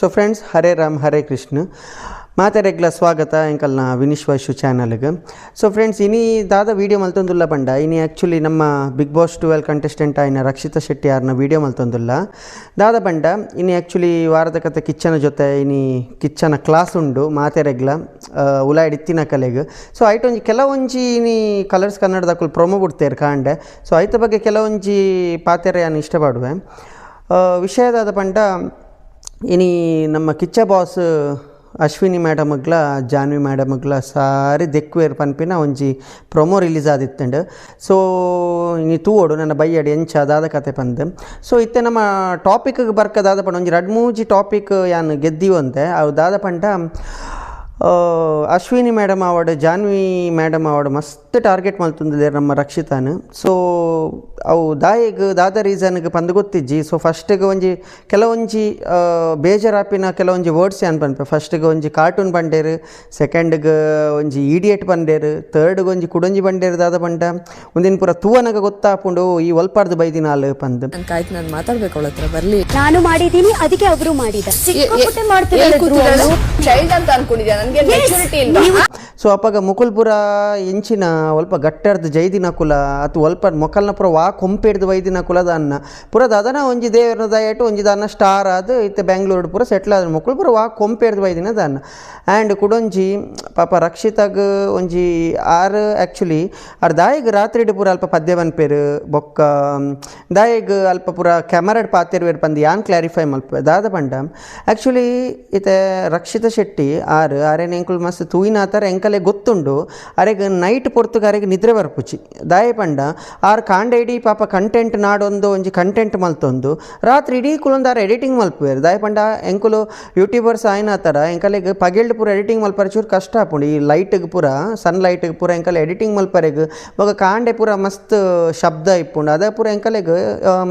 So friends Hare Ram Hare Krishna ಮಾತಾರೆಗ್ಲ ಸ್ವಾಗತ. ಎಂಕಲ್ನ ವಿನೀಶ್ ವೈಶು ಚಾನಲ್ಗೆ ಸೊ ಫ್ರೆಂಡ್ಸ್ ಇನಿ ದಾದ ವೀಡಿಯೋ ಮಲ್ತೊಂದುಲ್ಲ ಬಂಡ ಇನಿ ಆ್ಯಕ್ಚುಲಿ ನಮ್ಮ ಬಿಗ್ ಬಾಸ್ ಟ್ವೆಲ್ ಕಂಟೆಸ್ಟೆಂಟ್ ಆಯ್ನ ರಕ್ಷಿತಾ ಶೆಟ್ಟಿ ಯಾರನ್ನ ವೀಡಿಯೋ ಮಲ್ತೊಂದುಲ್ಲ ದಾದ ಬಂಡ ಇನಿ ಆ್ಯಕ್ಚುಲಿ ವಾರದ ಕತೆ ಕಿಚ್ಚನ ಜೊತೆ, ಇನಿ ಕಿಚ್ಚನ ಕ್ಲಾಸ್ ಉಂಡು ಮಾತೆರೆಗ್ಲ ಉಲಾಯ್ಡ್ ಇತ್ತಿನ ಕಲೆಗೆ. ಸೊ ಐಟೊಂಜಿ ಕೆಲವೊಂಜಿ ಇನಿ ಕಲರ್ಸ್ ಕನ್ನಡದಕ್ಕೂ ಪ್ರೊಮೋ ಬಿಡ್ತೇರು ಕಾಂಡೆ. ಸೊ ಐತ ಬಗ್ಗೆ ಕೆಲವೊಂಜಿ ಪಾತೆರೆ ನಾನು ಇಷ್ಟಪಡುವೆ ವಿಷಯದಾದ ಪಂಡ ಇನಿ ನಮ್ಮ ಕಿಚ್ಚ ಬಾಸ್, ಅಶ್ವಿನಿ ಮೇಡಮ್ಗ್ಲ, ಜಾನ್ವಿ ಮೇಡಮ್ಗ್ಲ ಸಾರಿ ದೆಕ್ವೇರ್ ಪನ್ಪಿನ ಒಂಜಿ ಪ್ರೊಮೋ ರಿಲೀಸ್ ಆದಿತ್ತಂಡು. ಸೊ ಇನಿ ತೂವೋಡು ನನ್ನ ಬೈಯಡಿ ಎಂಚ ಅದಾದ ಕತೆ ಪಂದ್. ಸೊ ಇತ್ತೆ ನಮ್ಮ ಟಾಪಿಕ್ಗೆ ಬರ್ಕದಾದ ಪಂಡ, ಒಂಜಿ ರಡ್ ಮೂಜಿ ಟಾಪಿಕ್ ಯಾನ್ ಗೆದ್ದಿವಂತೆ, ಅವು ದಾದ ಪಂಡ ಅಶ್ವಿನಿ ಮೇಡಮ್ ಅವಡ್ ಜಾನ್ವಿ ಮೇಡಮ್ ಅವಡ್ ಮಸ್ತ್ ಟಾರ್ಗೆಟ್ ಮಲ್ತುಂದಿದೆ ನಮ್ಮ ರಕ್ಷಿತಾನ. ಸೊ ಅವು ದಾಯಿಗ ದಾದ ರೀಸನ್ಗೆ ಪಂದ್ ಗೊತ್ತಿಜ್ಜಿ ಸೊ ಫಸ್ಟಿಗೆ ಒಂಜಿ ಕೆಲವೊಂಜಿ ಆ, ಬೇಜಾರಾಪಿನ ಕೆಲವೊಂಜಿ ವರ್ಡ್ಸ್ ಏನು ಪನ್ಪೆ ಫಸ್ಟಿಗೆ ಒಂಜಿ ಕಾರ್ಟೂನ್ ಬಂಡೇರು ಸೆಕೆಂಡ್ಗೆ ಒಂಜಿ ಈಡಿಯೇಟ್ ಬಂಡೇರು ತರ್ಡ್ಗೆ ಒಂಜಿ ಕುಡೊಂಜಿ ಬಂಡೇರು ದಾದ ಬಂಡ. ಒಂದಿನ ಪೂರ ತೂವನಗ ಗೊತ್ತಾಪುಂಡು ಈ ಒಲ್ಪಾರ್ದು ಬೈದಿನಾಲ್ ಪಂದ್. ನಂಗೆ ಆಯ್ತು ನಾನು ಮಾತಾಡ್ಬೇಕು ಅವಳ ಹತ್ರ ಬರ್ಲಿ. ನಾನು ಮಾಡಿದ್ದೀನಿ ಅದಕ್ಕೆ ಅವರು ಮಾಡಿದ ಸಿಕ್ಕಾಪಟ್ಟೆ ಮಾಡ್ತಿದ್ದಾಳೆ ಚೈಲ್ಡ್ ಅಂತ ಅನ್ಕೊಂಡಿದ್ಯಾ? ನನ್ಗೆ ಮೆಚುರಿಟಿ ಇಲ್ಲ. ಸೊ ಅಪ್ಪಾಗ ಮುಕುಲ್ಪುರ ಎಂಚಿನ ಒಲ್ಪ ಗಟ್ಟರ್ದ ಜೈದಿನ ಕುಲ ಅತು ಒಲ್ಪ ಮೊಕಲ್ನ ಪುರ ವಾ ಕೊಂಪೆಡ್ದು ವೈದಿನ ಕುಲದ ಅನ್ನ. ಪುರ ದಾದನ ಒಂಜಿ ದೇವರ ದಯಟು ಒಂಜಿ ದಾನ ಸ್ಟಾರ್ ಆದ್ ಇತ್ತೆ ಬೆಂಗಳೂರು ಪುರ ಸೆಟ್ಲ್ ಆದ ಮುಕುಲ್ಪುರ ವಾ ಕೊಂಪೆಡ್ದು ವೈದಿನ ದಾನ ಆ್ಯಂಡ್ ಕುಡೊಂಜಿ ಪಾಪ ರಕ್ಷಿತಾಗ ಒಂಜಿ ಆರ್ ಆ್ಯಕ್ಚುಲಿ ಆರ್ ದಾಯಿಗ್ ರಾತ್ರಿಡ್ ಪೂರ ಅಲ್ಪ ಪದ್ಯ ಬನ್ಪೇರು ಬೊಕ್ಕ ದಾಯೆಗ್ ಅಲ್ಪ ಪೂರ ಕ್ಯಾಮರಾಡ್ ಪಾತಿರ್ವೇರ್ ಪಂದು ಯಾನ್ ಕ್ಲಾರಿಫೈ ಮಲ್ಪ ದಾದ ಪಂಡ. ಆ್ಯಕ್ಚುಲಿ ಇತ್ತೆ ರಕ್ಷಿತ ಶೆಟ್ಟಿ ಆರ್ ಆರೇನ ಎಂಕುಲ್ ಮಸ್ತ್ ತೂಯಿನಾತರ ಎಂಕಲೆ ಗೊತ್ತುಂಡು. ಅರೆಗ್ ನೈಟ್ ಪೊರ್ತುಗ ಅರೆಗ್ ನಿದ್ರೆ ಬರ್ಪುಚಿ. ದಾಯೆ ಪಂಡ, ಆರ್ ಕಾಂಡ ಇಡೀ ಪಾಪ ಕಂಟೆಂಟ್ ನಾಡೊಂದು ಒಂಜಿ ಕಂಟೆಂಟ್ ಮಲ್ತೊಂದು. ರಾತ್ರಿ ಇಡೀ ಕುಲೊಂದು ಆರ ಎಡಿಟಿಂಗ್ ಮಲ್ಪುವೆರ್. ದಾಯೆ ಪಂಡ, ಎಂಕುಲು ಯೂಟ್ಯೂಬರ್ಸ್ ಆಯ್ನಾತರ ಎಂಕಲೆಗ್ ಪಗೆಲ್ಡ್ ಪೂರ ಎಡಿಟಿಂಗ್ ಮಲ್ಪರ ಚೂರು ಕಷ್ಟ ಆಪುಂಡು ಈ ಲೈಟ್ಗೆ ಪೂರ ಸನ್ ಲೈಟ್ಗೆ ಪೂರ ಎಂಕಲೆ ಎಡಿಟಿಂಗ್ ಮಲ್ಪರೆಗ್ ಬೊಕ ಕಾಂಡೆ ಪೂರ ಮಸ್ತ್ ಶಬ್ದ ಇಪ್ಪುಂಡು. ಅದ ಪೂರ ಎಂಕಲೆಗ್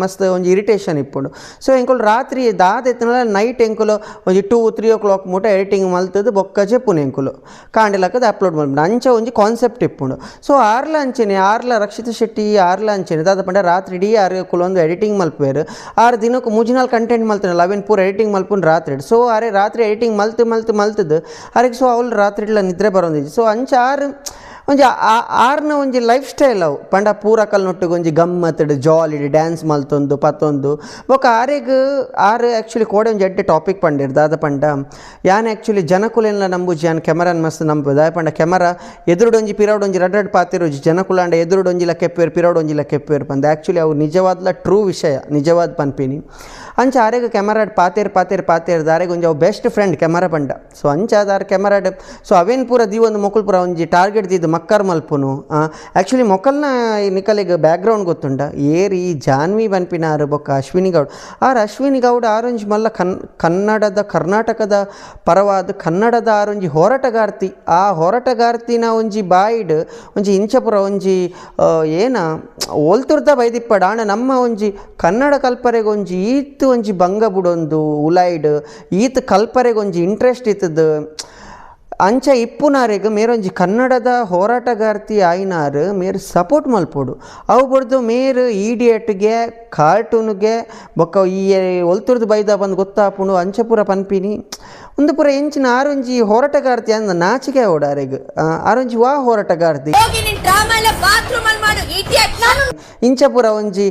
ಮಸ್ತ್ ಒಂಜಿ ಇರಿಟೇಷನ್ ಇಪ್ಪುಂಡು. ಸೊ ಎಂಕುಲು ರಾತ್ರಿ ದಾದ ಎತ್ತಿನ ನೈಟ್ ಎಂಕುಲು ಒಂಜಿ ಟೂ ತ್ರೀ ಓ ಕ್ಲಾಕ್ ಮೂಟ ಎಡಿಟಿಂಗ್ ಮಲ್ತದು, ಬೊಕ್ಕ ಜೆಪ್ಪುನು ಎಂಕುಲು ಕಾಂಡೆಲಕ್ಕದ ಅಪ್ಲೋಡ್ ಮಲ್ಪುಂಡು ಅಂಚ ಒಂಜಿ ಕಾನ್ಸೆಪ್ಟ್ ಇಪ್ಪುಂಡು. ಸೊ ಆರ್ಲ ಅಂಚೆನೆ, ಆರ್ಲ ರಕ್ಷಿತ ಶೆಟ್ಟಿ, ಆರ್ಲ ಅಂಚೆನೆ. ದಾದ ಪಂಡ ರಾತ್ರಿ ಇಡೀ ಆರ್ ಕುಲೊಂದು ಎಡಿಟಿಂಗ್ ಮಲ್ಪುವೆರು. ಆರು ದಿನಕ್ಕೆ ಮೂಜಿನಾಲ್ ಕಂಟೆಂಟ್ ಮಲ್ತಾನಲ್ಲ ಲವೆನ್ ಪೂರ ಎಡಿಟಿಂಗ್ ಮಲ್ಪುಂಡು ರಾತ್ರಿ ಸೊ ಆರೆ ರಾತ್ರಿ ಎಡಿಟಿಂಗ್ ಮಲ್ತು ಮಲ್ತು ಮಲ್ತದು. ಅರೆಗೆ ಸೊ ಅವ್ಲು ರಾತ್ರಿ ನಿದ್ರೆ ಬರೋಂದಿಜ್ಜಿ. ಸೊ ಅಂಚ ಆರು ಒಂಜಿ ಆರ್ನ ಒಂಜಿ ಲೈಫ್ ಸ್ಟೈಲ್ ಅವು. ಪಂಡ ಪೂರಕಲ್ನೊಟ್ಟಿಗೆ ಒಂಜಿ ಗಮ್ಮತ್ತಡು ಜಾಲಿಡ್ ಡ್ಯಾನ್ಸ್ ಮಲ್ತೊಂದು, ಪತ್ತೊಂದು. ಬೊಕ ಆರೆಗ್, ಆರ್ ಆ್ಯಕ್ಚುಲಿ ಕೋಡೆ ಒಂಜಿ ಎಡ್ಡೆ ಟಾಪಿಕ್ ಪಂಡಿರ್ ದಾದ ಪಂಡ ಯಾನ್ ಆ್ಯಕ್ಚುಲಿ ಜನಕುಲೆಲ್ಲ ನಂಬುಜಿ, ಯಾನ್ ಕೆಮರಾನ್ ಮಸ್ತ್ ನಂಬು ದಾಯ ಪಂಡ ಕೆಮರಾ ಎದುರುಡೊಂಜಿ ಒಂಜಿ ರಡ್ ರಡ್ ಪಾತಿರೋಜಿ ಜನಕುಲಾಂಡ ಎದುರುಡೊಂಜಿಲ ಕೆಪ್ಪೇರು ಪಿರೌಡ್ ಒಂಜಿಲ ಕೆಪ್ಪೇರು ಪಂದ. ಆ್ಯಕ್ಚುಲಿ ಅವು ನಿಜವಾದ್ಲ ಟ್ರೂ ವಿಷಯ, ನಿಜವಾದ ಪನ್ಪಿನಿ. ಅಂಚ ಆರೆಗ್ ಕೆಮರಾಡ್ ಪಾತೇರ್ ಪಾತೇರ್ ಪಾತೇರ್ ದಾರೆಗ್ ಒಂಜಿ ಅವು ಬೆಸ್ಟ್ ಫ್ರೆಂಡ್ ಕೆಮರಾ ಪಂಡ. ಸೊ ಅಂಚ ದಾರ್ ಕೆಮರಾಡ್ ಸೊ ಅವೇನ್ ಪೂರ ದೀವೊಂದು ಒಂದು ಪೂರ ಒಂಜಿ ಟಾರ್ಗೆಟ್ ದಿದ್ದು ಮಕ್ಕರ್ ಮಲ್ಪುನು ಆ್ಯಕ್ಚುಲಿ ಮೊಕಲ್ನ ಈ ನಿಕಲಿಗೆ ಬ್ಯಾಕ್ಗ್ರೌಂಡ್ ಗೊತ್ತುಂಡ. ಏರಿ, ಜಾನ್ವಿ ಜಾನ್ವಿ ಬನ್ಪಿನಾರು ಬೊಕ್ಕ ಅಶ್ವಿನಿ ಗೌಡ್. ಆರ್ ಅಶ್ವಿನಿ ಗೌಡ ಆರೊಂಜಿ ಮಲ್ಲ ಕನ್, ಕನ್ನಡದ, ಕರ್ನಾಟಕದ ಪರವಾದ ಕನ್ನಡದ ಆರೊಂಜಿ ಹೋರಾಟಗಾರ್ತಿ. ಆ ಹೋರಾಟಗಾರ್ತಿನ ಒಂಜಿ ಬಾಯಿಡ್, ಒಂಜಿ ಇಂಚಪುರ ಒಂಜಿ ಏನ, ಓಲ್ತುರ್ದ ಬೈದಿಪ್ಪಡ. ಆಂಡ ನಮ್ಮ ಒಂಜಿ ಕನ್ನಡ ಕಲ್ಪರೆಗೆ ಒಂಜಿ ಈತ್ ಒಂಜಿ ಬಂಗ ಬುಡೊಂದು ಉಲೈಡ್ ಈತ್ ಕಲ್ಪರೆಗೆ ಒಂಜಿ ಇಂಟ್ರೆಸ್ಟ್ ಇತ್ತದ ಅಂಚ ಇಪ್ಪುನಾರೆಗ್ ಮೇರೊಂಜಿ ಕನ್ನಡದ ಹೋರಾಟಗಾರ್ತಿ ಆಯ್ನಾರ್, ಮೇರ್ ಸಪೋರ್ಟ್ ಮಲ್ಪೋಡು. ಅವು ಬಡ್ದು ಮೇರ್ ಈಡಿಯಟ್ಗೆ, ಕಾರ್ಟೂನ್ಗೆ, ಬೊಕ್ಕ ಈ ಒಲ್ತುರ್ದು ಬೈದ ಬಂದು ಗೊತ್ತಾಪುಂಡು ಅಂಚ ಪೂರ ಪನ್ಪಿನಿ. ಒಂದು ಪೂರ ಎಂಚಿನ ಆರೊಂಜಿ ಹೋರಾಟಗಾರ್ತಿ ಅಂದ ನಾಚಿಕೆ ಓಡಾರೆಗ್. ಆರೊಂಜಿ ವಾ ಹೋರಾಟಗಾರ್ತಿ. ನಾನು ಇಂಚ ಪೂರ ಒಂಜಿ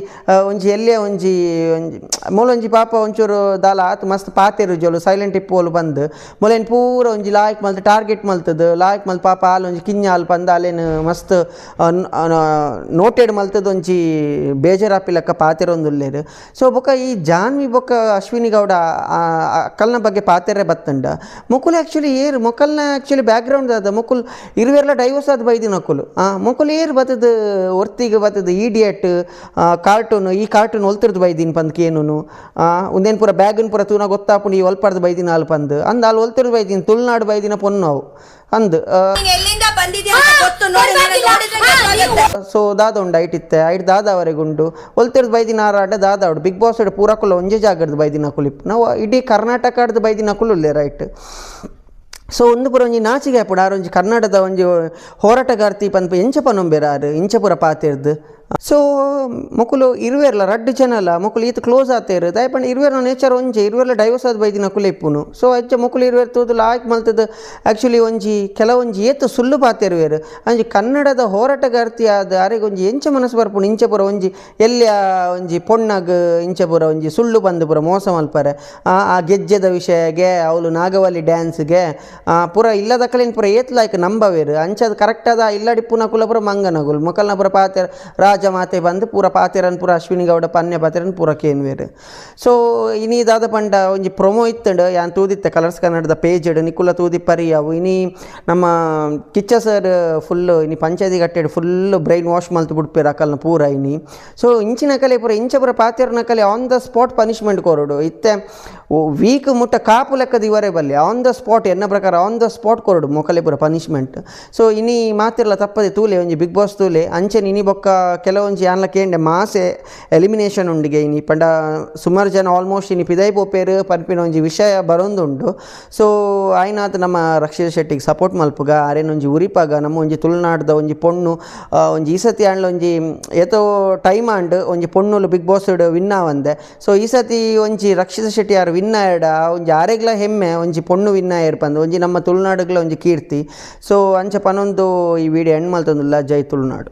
ಒಂಜಿ ಎಲ್ಲೇ ಒಂಜಿ ಒಂಜಿ ಮೊಲೊಂಜಿ ಪಾಪ ಒಂಚೂರು ದಾಲ ಆತು, ಮಸ್ತ್ ಪಾತೆರು ಜೋಲು ಸೈಲೆಂಟ್ ಇಪ್ಪೋಲು ಬಂದು. ಮೊಲೇನ್ ಪೂರ ಒಂಜಿ ಲಾಯಕ್ ಮಲ್ತು ಟಾರ್ಗೆಟ್ ಮಲ್ತದ ಲಾಯಕ್ ಮಲ್ ಪಾಪ ಆಲ್ ಒಂಜಿ ಕಿಂಜ ಆಲ್ ಪಂದ ಅಲ್ಲೇನು ಮಸ್ತ್ ನೋಟೆಡ್ ಮಲ್ತದ ಒಂಜಿ ಬೇಜಾರಾಪಿಲಕ್ಕ ಪಾತೆರೊಂದುಲ್ಲೇರು ಸೊ, ಬೊಕ ಈ ಜಾನ್ವಿ ಬೊಕ ಅಶ್ವಿನಿ ಗೌಡ ಅಕ್ಕಲ್ನ ಬಗ್ಗೆ ಪಾತೆರೆ ಬತ್ತಂಡ. ಮುಕುಲ್ ಆ್ಯಕ್ಚುಲಿ ಏರು, ಮೊಕಲ್ನ ಆ್ಯಕ್ಚುಲಿ ಬ್ಯಾಕ್ಗ್ರೌಂಡ್ ಅದ ಮುಕುಲ್, ಇರುವೆರ್ಲ ಡೈವರ್ಸ್ ಆದ ಬೈದಿನ ಆ, ಮುಕುಲ್ ಏರು ಬತ್ತದ ಒರ್ತಿಗೆ ಬತ್ತದ ಈಡಿಯಟ್ ಕಾರ್ಟೂನ್ ಈ ಕಾರ್ಟೂನ್ ಒಲ್ತಿರ್ದು ಬೈದಿನ ಪಂದ್ ಕೇನು ಒಂದೇನು ಪೂರ ಬ್ಯಾಗನ್ ಪೂರ ತೂನ ಗೊತ್ತಾಪುಂಡು ಈ ಒಲ್ಪಾರ್ದು ಬೈದಿನ ಅಲ್ಲಿ ಪಂದ್. ಅಂದ ಅಲ್ಲಿ ಒಲ್ತಿರ್ದು ಬೈದಿನ ತುಳುನಾಡು ಬೈದಿನ ಪೊನ್ನವು. ಅಂದ್ ಆ, ಎಲ್ಲಿಂದ ಬಂದಿದ್ಯಾ ಅಂತ ಗೊತ್ತು ನೋಡಿ ನಿನಗೆ ನೋಡಿದ್ರೆ ಗೊತ್ತಾಗುತ್ತೆ. ಸೊ ದಾದ ಉಂಡು ಐಟ್ ಇತ್ತೆ ಐಟ್ ದಾದ ಅವರೆಗುಂಡು ಒಲ್ತಿರ್ದು ಬೈದಿನ ಆರಾಟ ದಾದ ಉಂಡು. ಬಿಗ್ ಬಾಸ್ ಇಡು ಪೂರಕುಲ ಒಂಜೆ ಜಾಗರ್ದು ಬೈದಿನ ಕುಲಿಪ್. ನಾವು ಇಡೀ ಕರ್ನಾಟಕದ ಬೈದಿನ ಕುಲ್ಲುಲ್ಲೇ ರೈಟ್. ಸೊ ಒಂದು ಪುರ ಒಂಜಿ ನಾಚಿಗೆ ಆಪುಡು ಆರೊಂಜಿ ಕನ್ನಡದ ಒಂಜಿ ಹೋರಾಟಗಾರ್ತಿ ಪನ್ಪ ಎಂಚ ಇಂಚ ಪುರ ಪಾತೆರ್ದು? ಸೊ ಮೊಕುಲು ಇರುವೆರ್ಲ, ರಡ್ಡು ಜನಲ ಮೊಕುಲು ಈತ ಕ್ಲೋಸ್ ಆತೇರು ದಯಪಂಡ ಇರುವೆರ್ನ ನೇಚರ್ ಒಂಜಿ, ಇರುವೆರ್ಲ ಡೈವರ್ಸ್ ಆದ ಬೈದಿನ ಕುಲೆ ಇಪ್ಪುನು ಸೊ ಅಜ್ಜ ಮೊಕುಲು ಇರುವೆರ್ ತೂದು ಲಾಯ್ಕ್ ಮಲ್ತದ ಆ್ಯಕ್ಚುಲಿ ಒಂಜಿ ಕೆಲವೊಂಜಿ ಏತು ಸುಳ್ಳು ಪಾತೆರುವೆರು ಅಂಜಿ ಕನ್ನಡದ ಹೋರಾಟಗಾರ್ತಿ ಆದ ಅರೆಗೆ ಒಂಜಿ ಎಂಚ ಮನಸ್ಸು ಬರ್ಪುಂಡು ಇಂಚೆ ಪುರ ಒಂಜಿ ಎಲ್ಲಿಯ ಒಂಜಿ ಪೊಣ್ಣಗ ಇಂಚ ಪುರ ಒಂಜಿ ಸುಳ್ಳು ಬಂದು ಪುರ ಮೋಸ ಮಲ್ಪರೆ. ಆ ಗೆಜ್ಜೆದ ವಿಷಯಗೆ ಅವಳು ನಾಗವಲ್ಲಿ ಡ್ಯಾನ್ಸ್ಗೆ ಪುರ ಇಲ್ಲದ ಕಲಿನ ಪುರ ಏತ್ ಲಾಯ್ಕ್ ನಂಬವೇರು. ಅಂಚದು ಕರೆಕ್ಟಾದ ಇಲ್ಲಡಿಪ್ಪುನ ಕುಲ ಪುರ ಮಂಗನಗುಲ್. ಮೊಕಲ್ನ ಪುರ ಪಾತೆರ ರಾಜಮಾತೆ ಬಂದು ಪೂರ ಪಾತೆರನ್, ಪೂರ ಅಶ್ವಿನಿ ಗೌಡ, ಪನ್ಯ ಪಾತೆರನ್, ಪೂರ ಕೇನ್ವೇರು ಸೊ ಇನಿ ದಾದ ಪಂಡ ಒಂಜಿ ಪ್ರೊಮೋ ಇತ್ತಂಡು, ಯಾನ್ ತೂದಿತ್ತ ಕಲರ್ಸ್ ಕನ್ನಡದ ಪೇಜ್ ಇಡು ನಿಕುಲ ತೂದಿ ಪರಿ ಅವು ಇನಿ ನಮ್ಮ ಕಿಚ್ಚ ಸರ್ ಫುಲ್ ಇನಿ ಪಂಚಾಯತಿ ಕಟ್ಟೆಡ್ ಫುಲ್ ಬ್ರೈನ್ ವಾಶ್ ಮಲ್ತು ಬಿಡ್ಪೇರು ಅಕಲ್ನ ಪೂರ ಇನಿ. ಸೊ ಇಂಚಿನ ಕಲೆ ಪೂರ, ಇಂಚ ಪೂರ ಪಾತೆರನ ನಕಲೆ ಆನ್ ದ ಸ್ಪಾಟ್ ಪನಿಷ್ಮೆಂಟ್ ಕೊರೋಡು. ಇತ್ತೆ ವೀಕ್ ಮುಟ್ಟ ಕಾಪು ಲೆಕ್ಕದ ಇವರೇ ಬಲ್ಲಿ ಆನ್ ದ ಸ್ಪಾಟ್ ಎನ್ನ ಪ್ರಕಾರ ಆನ್ ದ ಸ್ಪಾಟ್ ಕೊರಡು ಮೊಕಲೆ ಪೂರ ಪನಿಷ್ಮೆಂಟ್ ಸೊ ಇನಿ ಮಾತಿರಲ್ಲ ತಪ್ಪದೆ ತೂಲೆ, ಒಂಜಿ ಬಿಗ್ ಬಾಸ್ ತೂಲೆ, ಅಂಚೆ ಇನಿ ಬೊಕ್ಕ ಕೆಲವೊಂಜಿ ಯಾನ್ಲ ಕೇಂಡೆ ಮಾಸೆ ಎಲಿಮಿನೇಷನ್ ಉಂಡಿಗೆ ಇನಿ. ಪಂಡ ಸುಮಾರು ಜನ ಆಲ್ಮೋಸ್ಟ್ ಇನಿ ಪಿದೈ ಪೋಪೇರು ಪನ್ಪಿನ ಒಂಜಿ ವಿಷಯ ಬರೊಂದುಂಡು. ಸೊ ಆಯ್ನಾತ್ ನಮ್ಮ ರಕ್ಷಿತ ಶೆಟ್ಟಿಗೆ ಸಪೋರ್ಟ್ ಮಲ್ಪುಗ ಆರೇನೊಂಜಿ ಉರಿಪಾಗ, ನಮ್ಮ ಒಂಜಿ ತುಳುನಾಡ್ದ ಒಂಜಿ ಪೊಣ್ಣು ಒಂಜಿ ಈ ಸತಿ ಆಂಡ್ಲ ಒಂಜಿ ಏತೋ ಟೈಮ್ ಆಂಡ್ ಒಂಜಿ ಪೊಣ್ಣುಲು ಬಿಗ್ ಬಾಸ್ ವಿನ್ ಆವಂದೆ ಸೊ ಈ ಸತಿ ಒಂಜಿ ರಕ್ಷಿತ ಶೆಟ್ಟಿ ಯಾರು ವಿನ್ ಆಯಡ ಒಂಜಿ ಆರೆಗ್ಲ ಹೆಮ್ಮೆ ಒಂಜಿ ಪೊಣ್ಣು ವಿನ್ ಆಯರ್ ಪಂದ್, ಒಂಜಿ ನಮ್ಮ ತುಳುನಾಡುಗ್ಲ ಒಂಜಿ ಕೀರ್ತಿ. ಸೊ ಅಂಚ ಪನೊಂದು ಈ ವಿಡಿಯೋ ಎಂಡ್ ಮಲ್ತೊಂದುಲ್ಲ, ಜೈ ತುಳುನಾಡು.